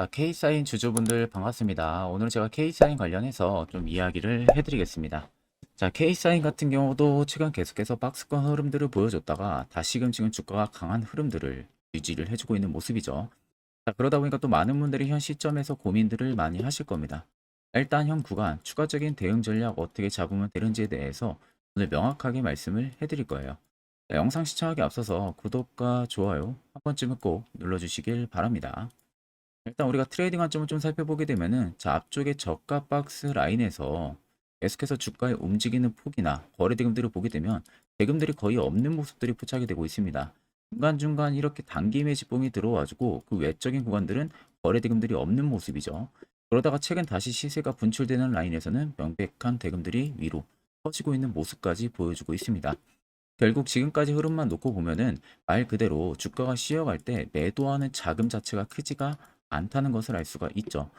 자, K사인 주주분들 반갑습니다. 오늘 제가 K사인 관련해서 좀 이야기를 해드리겠습니다. 자, K사인 같은 경우도 최근 계속해서 박스권 흐름들을 보여줬다가 다시금 지금 주가가 강한 흐름들을 유지를 해주고 있는 모습이죠. 자, 그러다 보니까 또 많은 분들이 현 시점에서 고민들을 많이 하실 겁니다. 일단 현 구간 추가적인 대응 전략 어떻게 잡으면 되는지에 대해서 오늘 명확하게 말씀을 해드릴 거예요. 자, 영상 시청하기 앞서서 구독과 좋아요 한 번쯤은 꼭 눌러주시길 바랍니다. 일단 우리가 트레이딩 관점을 좀 살펴보게 되면은 자 앞쪽에 저가 박스 라인에서 계속해서 주가의 움직이는 폭이나 거래 대금들을 보게 되면 대금들이 거의 없는 모습들이 포착이 되고 있습니다. 중간중간 이렇게 단기 매집봉이 들어와주고 그 외적인 구간들은 거래 대금들이 없는 모습이죠. 그러다가 최근 다시 시세가 분출되는 라인에서는 명백한 대금들이 위로 퍼지고 있는 모습까지 보여주고 있습니다. 결국 지금까지 흐름만 놓고 보면은 말 그대로 주가가 쉬어갈 때 매도하는 자금 자체가 크지가 않다는 것을 알 수가 있죠.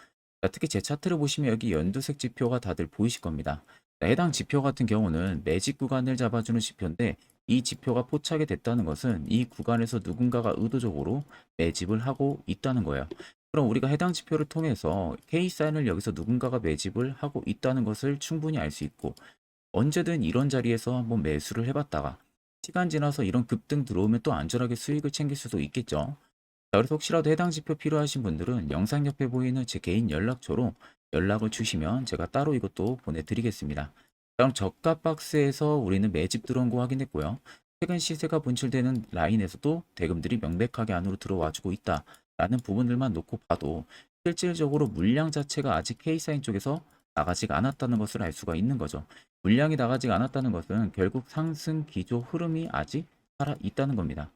자, 특히 제 차트를 보시면 여기 연두색 지표가 다들 보이실 겁니다. 자, 해당 지표 같은 경우는 매집 구간을 잡아주는 지표인데 이 지표가 포착이 됐다는 것은 이 구간에서 누군가가 의도적으로 매집을 하고 있다는 거예요. 그럼 우리가 해당 지표를 통해서 K사인을 여기서 누군가가 매집을 하고 있다는 것을 충분히 알 수 있고 언제든 이런 자리에서 한번 매수를 해봤다가 시간 지나서 이런 급등 들어오면 또 안전하게 수익을 챙길 수도 있겠죠. 자, 그래서 혹시라도 해당 지표 필요하신 분들은 영상 옆에 보이는 제 개인 연락처로 연락을 주시면 제가 따로 이것도 보내드리겠습니다. 그럼 저가 박스에서 우리는 매집 들어온 거 확인했고요. 최근 시세가 분출되는 라인에서도 대금들이 명백하게 안으로 들어와주고 있다 라는 부분들만 놓고 봐도 실질적으로 물량 자체가 아직 K사인 쪽에서 나가지가 않았다는 것을 알 수가 있는 거죠. 물량이 나가지 않았다는 것은 결국 상승 기조 흐름이 아직 살아 있다는 겁니다.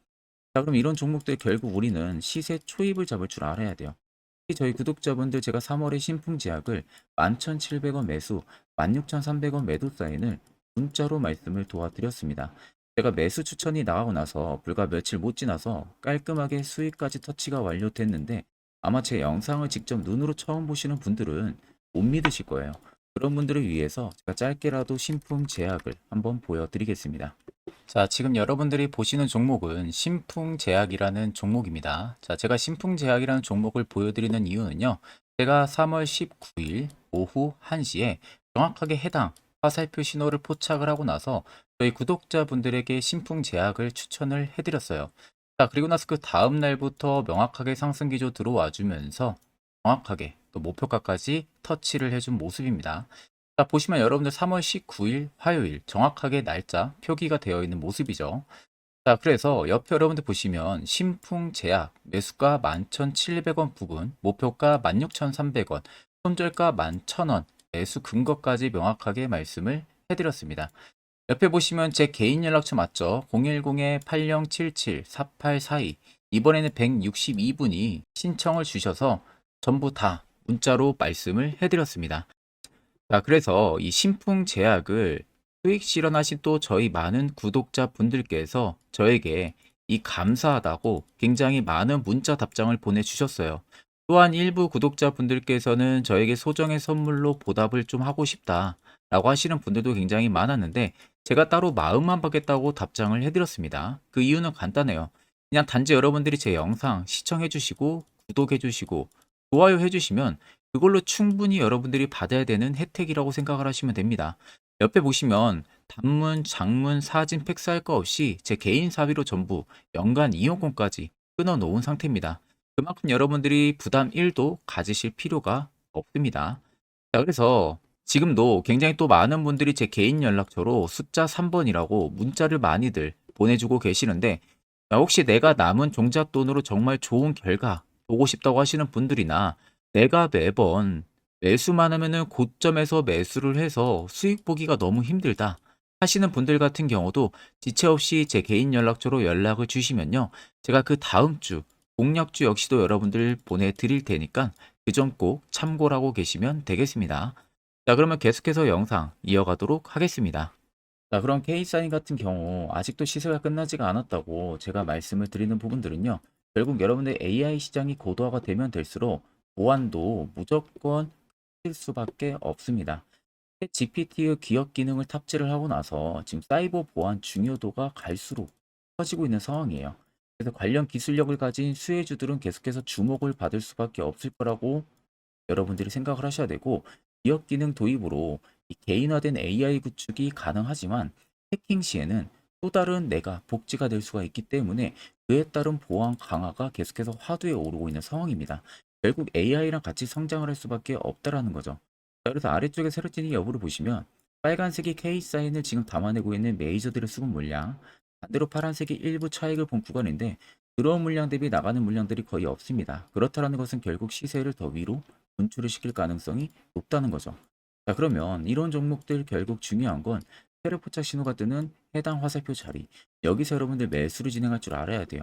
자, 그럼 이런 종목들 결국 우리는 시세 초입을 잡을 줄 알아야 돼요. 특히 저희 구독자분들 제가 3월에 신풍 제약을 11,700원 매수, 16,300원 매도 사인을 문자로 말씀을 도와드렸습니다. 제가 매수 추천이 나가고 나서 불과 며칠 못 지나서 깔끔하게 수익까지 터치가 완료됐는데 아마 제 영상을 직접 눈으로 처음 보시는 분들은 못 믿으실 거예요. 그런 분들을 위해서 제가 짧게라도 신품 제약을 한번 보여드리겠습니다. 자, 지금 여러분들이 보시는 종목은 신풍제약이라는 종목입니다. 자, 제가 신풍제약이라는 종목을 보여드리는 이유는요. 제가 3월 19일 오후 1시에 정확하게 해당 화살표 신호를 포착을 하고 나서 저희 구독자분들에게 신풍제약을 추천을 해드렸어요. 자, 그리고 나서 그 다음 날부터 명확하게 상승 기조 들어와 주면서 정확하게 또 목표가까지 터치를 해준 모습입니다. 자, 보시면 여러분들 3월 19일 화요일 정확하게 날짜 표기가 되어 있는 모습이죠. 자, 그래서 옆에 여러분들 보시면 신풍 제약 매수가 11,700원 부근, 목표가 16,300원, 손절가 11,000원, 매수 근거까지 명확하게 말씀을 해드렸습니다. 옆에 보시면 제 개인 연락처 맞죠? 010-8077-4842 이번에는 162분이 신청을 주셔서 전부 다 문자로 말씀을 해드렸습니다. 자, 그래서 이 신풍 제약을 수익 실현하신 또 저희 많은 구독자 분들께서 저에게 이 감사하다고 굉장히 많은 문자 답장을 보내주셨어요. 또한 일부 구독자 분들께서는 저에게 소정의 선물로 보답을 좀 하고 싶다 라고 하시는 분들도 굉장히 많았는데 제가 따로 마음만 받겠다고 답장을 해드렸습니다. 그 이유는 간단해요. 그냥 단지 여러분들이 제 영상 시청해주시고 구독해주시고 좋아요 해주시면 그걸로 충분히 여러분들이 받아야 되는 혜택이라고 생각을 하시면 됩니다. 옆에 보시면 단문, 장문, 사진, 팩스 할 거 없이 제 개인 사비로 전부 연간 이용권까지 끊어 놓은 상태입니다. 그만큼 여러분들이 부담 1도 가지실 필요가 없습니다. 자, 그래서 지금도 굉장히 또 많은 분들이 제 개인 연락처로 숫자 3번이라고 문자를 많이들 보내주고 계시는데 자, 혹시 내가 남은 종잣돈으로 정말 좋은 결과 보고 싶다고 하시는 분들이나 내가 매번 매수만 하면은 고점에서 매수를 해서 수익 보기가 너무 힘들다 하시는 분들 같은 경우도 지체 없이 제 개인 연락처로 연락을 주시면요. 제가 그 다음 주 공략주 역시도 여러분들 보내드릴 테니까 그 점 꼭 참고하고 계시면 되겠습니다. 자, 그러면 계속해서 영상 이어가도록 하겠습니다. 자, 그럼 K사인 같은 경우 아직도 시세가 끝나지가 않았다고 제가 말씀을 드리는 부분들은요. 결국 여러분들 AI 시장이 고도화가 되면 될수록 보안도 무조건 칠 수밖에 없습니다. GPT의 기업 기능을 탑재를 하고 나서 지금 사이버 보안 중요도가 갈수록 커지고 있는 상황이에요. 그래서 관련 기술력을 가진 수혜주들은 계속해서 주목을 받을 수밖에 없을 거라고 여러분들이 생각을 하셔야 되고 기업 기능 도입으로 이 개인화된 AI 구축이 가능하지만 해킹 시에는 또 다른 내가 복지가 될 수가 있기 때문에 그에 따른 보안 강화가 계속해서 화두에 오르고 있는 상황입니다. 결국 AI랑 같이 성장을 할 수밖에 없다라는 거죠. 자, 그래서 아래쪽에 세로진이 여부를 보시면 빨간색이 K 사인을 지금 담아내고 있는 메이저들의 수급 물량, 반대로 파란색이 일부 차익을 본 구간인데 들어온 물량 대비 나가는 물량들이 거의 없습니다. 그렇다는 것은 결국 시세를 더 위로 분출을 시킬 가능성이 높다는 거죠. 자, 그러면 이런 종목들 결국 중요한 건 세력 포착 신호가 뜨는 해당 화살표 자리. 여기서 여러분들 매수를 진행할 줄 알아야 돼요.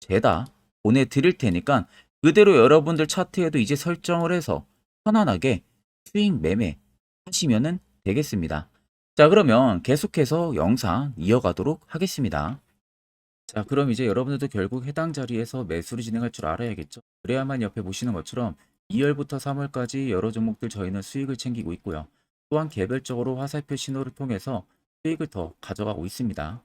죄다 보내드릴 테니까 그대로 여러분들 차트에도 이제 설정을 해서 편안하게 수익 매매 하시면은 되겠습니다. 자, 그러면 계속해서 영상 이어가도록 하겠습니다. 자, 그럼 이제 여러분들도 결국 해당 자리에서 매수를 진행할 줄 알아야겠죠. 그래야만 옆에 보시는 것처럼 2월부터 3월까지 여러 종목들 저희는 수익을 챙기고 있고요. 또한 개별적으로 화살표 신호를 통해서 수익을 더 가져가고 있습니다.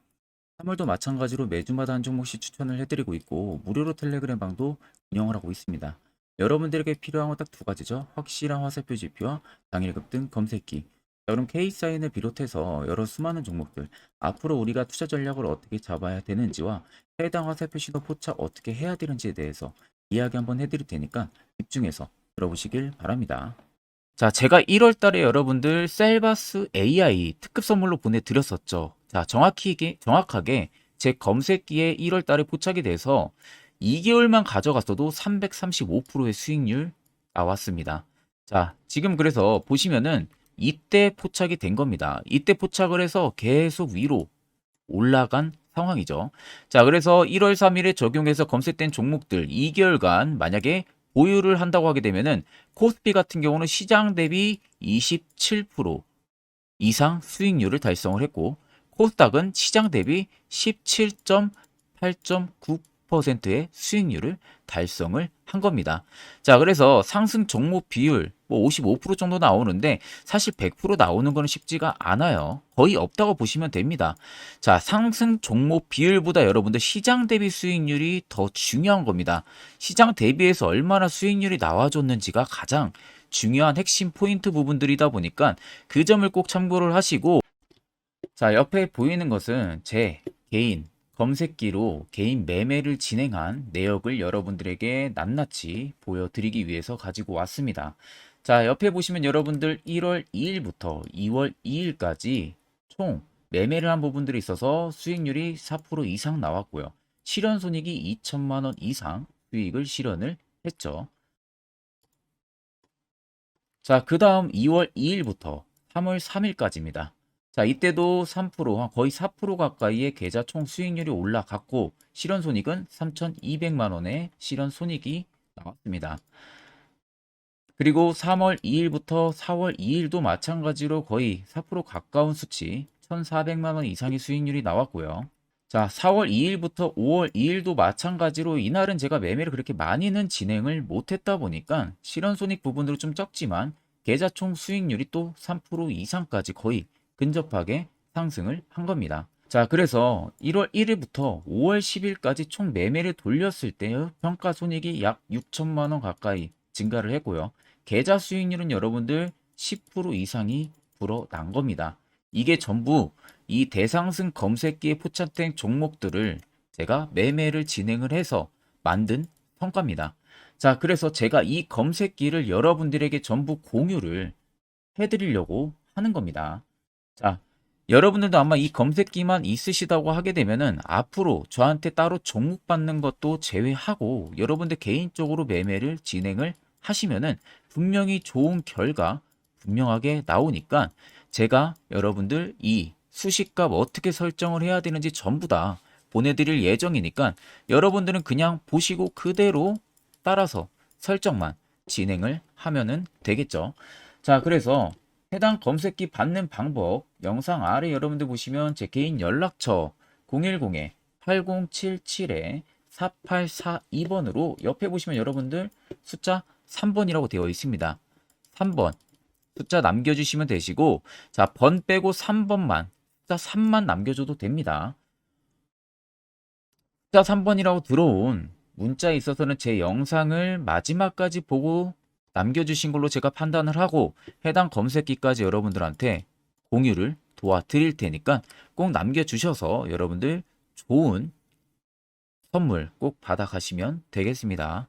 3월도 마찬가지로 매주마다 한 종목씩 추천을 해드리고 있고 무료로 텔레그램 방도 운영을 하고 있습니다. 여러분들에게 필요한 건 딱 두 가지죠. 확실한 화살표 지표와 당일 급 등 검색기. 자, 그럼 K사인을 비롯해서 여러 수많은 종목들 앞으로 우리가 투자 전략을 어떻게 잡아야 되는지와 해당 화살표 신호 포착 어떻게 해야 되는지에 대해서 이야기 한번 해드릴 테니까 집중해서 들어보시길 바랍니다. 자, 제가 1월 달에 여러분들 셀바스 AI 특급 선물로 보내드렸었죠. 자, 정확히, 정확하게 제 검색기에 1월 달에 포착이 돼서 2개월만 가져갔어도 335%의 수익률 나왔습니다. 자, 지금 그래서 보시면은 이때 포착이 된 겁니다. 이때 포착을 해서 계속 위로 올라간 상황이죠. 자, 그래서 1월 3일에 적용해서 검색된 종목들 2개월간 만약에 보유를 한다고 하게 되면은 코스피 같은 경우는 시장 대비 27% 이상 수익률을 달성을 했고 코스닥은 시장 대비 17.8.9%의 수익률을 달성을 한 겁니다. 자, 그래서 상승 종목 비율 뭐 55% 정도 나오는데 사실 100% 나오는 거는 쉽지가 않아요. 거의 없다고 보시면 됩니다. 자, 상승 종목 비율보다 여러분들 시장 대비 수익률이 더 중요한 겁니다. 시장 대비해서 얼마나 수익률이 나와줬는지가 가장 중요한 핵심 포인트 부분들이다 보니까 그 점을 꼭 참고를 하시고 자, 옆에 보이는 것은 제 개인 검색기로 개인 매매를 진행한 내역을 여러분들에게 낱낱이 보여드리기 위해서 가지고 왔습니다. 자, 옆에 보시면 여러분들 1월 2일부터 2월 2일까지 총 매매를 한 부분들이 있어서 수익률이 4% 이상 나왔고요. 실현 손익이 2천만 원 이상 수익을 실현을 했죠. 자, 그 다음 2월 2일부터 3월 3일까지입니다. 자, 이때도 3%, 거의 4% 가까이의 계좌 총 수익률이 올라갔고, 실현 손익은 3,200만 원의 실현 손익이 나왔습니다. 그리고 3월 2일부터 4월 2일도 마찬가지로 거의 4% 가까운 수치, 1,400만 원 이상의 수익률이 나왔고요. 자, 4월 2일부터 5월 2일도 마찬가지로 이날은 제가 매매를 그렇게 많이는 진행을 못했다 보니까 실현 손익 부분으로 좀 적지만 계좌 총 수익률이 또 3% 이상까지 거의 근접하게 상승을 한 겁니다. 자, 그래서 1월 1일부터 5월 10일까지 총 매매를 돌렸을 때의 평가 손익이 약 6천만 원 가까이 증가를 했고요. 계좌 수익률은 여러분들 10% 이상이 불어난 겁니다. 이게 전부 이 대상승 검색기에 포착된 종목들을 제가 매매를 진행을 해서 만든 성과입니다. 자, 그래서 제가 이 검색기를 여러분들에게 전부 공유를 해드리려고 하는 겁니다. 자, 여러분들도 아마 이 검색기만 있으시다고 하게 되면은 앞으로 저한테 따로 종목 받는 것도 제외하고 여러분들 개인적으로 매매를 진행을 하시면은 분명히 좋은 결과 분명하게 나오니까 제가 여러분들 이 수식값 어떻게 설정을 해야 되는지 전부 다 보내드릴 예정이니까 여러분들은 그냥 보시고 그대로 따라서 설정만 진행을 하면은 되겠죠. 자, 그래서 해당 검색기 받는 방법 영상 아래 여러분들 보시면 제 개인 연락처 010-8077-4842번으로 옆에 보시면 여러분들 숫자 3번이라고 되어 있습니다. 3번 숫자 남겨주시면 되시고 자 번 빼고 3번만 숫자 3만 남겨줘도 됩니다. 숫자 3번이라고 들어온 문자에 있어서는 제 영상을 마지막까지 보고 남겨주신 걸로 제가 판단을 하고 해당 검색기까지 여러분들한테 공유를 도와드릴 테니까 꼭 남겨주셔서 여러분들 좋은 선물 꼭 받아가시면 되겠습니다.